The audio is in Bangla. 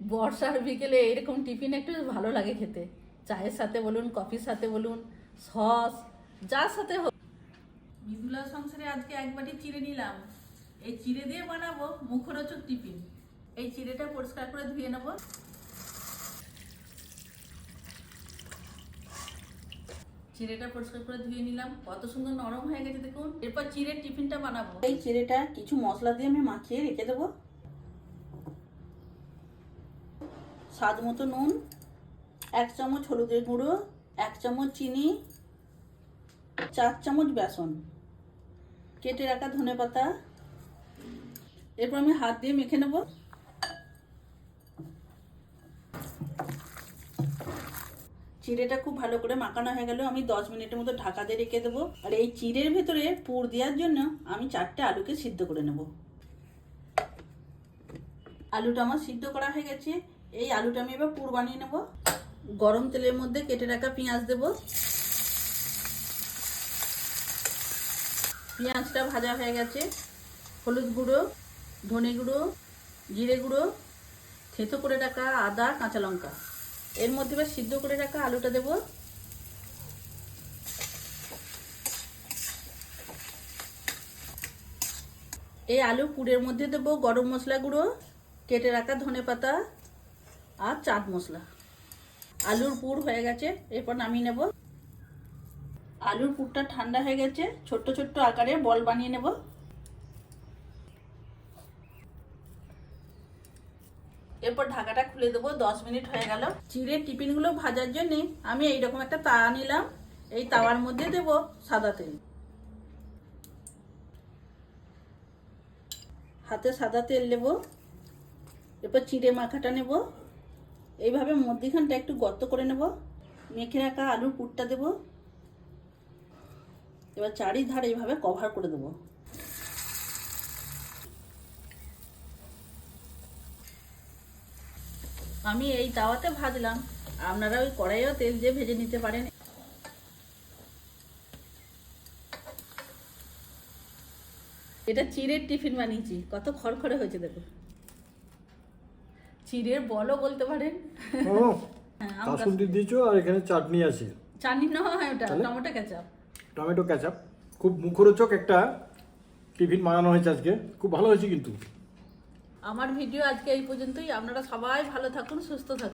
বর্ষার বিকেলে এরকম টিফিন একটু ভালো লাগে খেতে। চায়ের সাথে বলুন কফির সাথে বলুন সস যার সাথে হোক। মৃদুলা সংসারে আজকে এক বাটি চিড়ে নিলাম। এই চিড়ে দিয়ে বানাবো মুখরোচক টিফিন। এই চিড়েটা পরিষ্কার করে ধুয়ে নেব। চিড়েটা পরিষ্কার করে ধুয়ে নিলাম। কত সুন্দর নরম হয়ে গেছে দেখুন। এরপর চিড়ের টিফিনটা বানাবো। এই চিড়েটা কিছু মশলা দিয়ে আমি মাখিয়ে রেখে দেবো। স্বাদ মতো নুন, এক চামচ হলুদের গুঁড়ো, এক চামচ চিনি, চার চামচ বেসন। কেটে রাখা ধনে পাতা। এরপর আমি হাত দিয়ে মেখে নেব। চিড়েটা খুব ভালো করে মাখানো হয়ে গেল। আমি দশ মিনিটের মতো ঢাকা দিয়ে রেখে দেবো। আর এই চিড়ের ভেতরে পুর দেওয়ার জন্য আমি চারটে আলুকে সিদ্ধ করে নেব। আলুটা আমার সিদ্ধ করা হয়ে গেছে। এই আলুটা আমি এবার পুর বানিয়ে নেব। গরম তেলের মধ্যে কেটে রাখা পেঁয়াজ দেব। পেঁয়াজটা ভাজা হয়ে গেছে। হলুদ গুঁড়ো, ধনে গুঁড়ো, জিরে গুঁড়ো, থেতো করে রাখা আদা, কাঁচা লঙ্কা। এর মধ্যে এবার সিদ্ধ করে রাখা আলুটা দেব। এই আলু পুরের মধ্যে দেব গরম মশলা গুঁড়ো, কেটে রাখা ধনে পাতা আর চাট মশলা। আলুর পুর হয়ে গেছে, এরপর নামিয়ে নেব। আলুর পুরটা ঠান্ডা হয়ে গেছে, ছোট্ট ছোট্ট আকারে বল বানিয়ে নেব। এরপর ঢাকাটা খুলে দেবো, দশ মিনিট হয়ে গেল। চিড়ের টিফিনগুলো ভাজার জন্য আমি এইরকম একটা তাওয়া নিলাম। এই তাওয়ার মধ্যে দেব সাদা তেল। হাতে সাদা তেল নেব এরপর চিড়ে মাখাটা নেব। এইভাবে মধ্যিখানটা একটু গর্ত করে নেব। মেখে রাখা আলুর পুরটা দেব। এবার চারিধারে এইভাবে কভার করে দেবো। আমি এই তাওয়াতে ভাজলাম। আপনারা ওই কড়াইও তেল দিয়ে ভেজে নিতে পারেন। এটা চিড়ের টিফিন বানিয়েছি। কত খড়খড়ে হয়েছে দেখো চিড়ের বলও বলতে পারেন। ও হ্যাঁ, কাসুন্দি দিয়েছ আর এখানে চাটনি আছে। চাটনি নয় ওটা তাহলে? Tomato ketchup. Tomato ketchup. খুব মুখরোচক একটা টিফিন বানানো হয়েছে আজকে। খুব ভালো হয়েছে কিন্তু। আমার ভিডিও আজকে এই পর্যন্তই। আপনারা সবাই ভালো থাকুন সুস্থ থাকুন।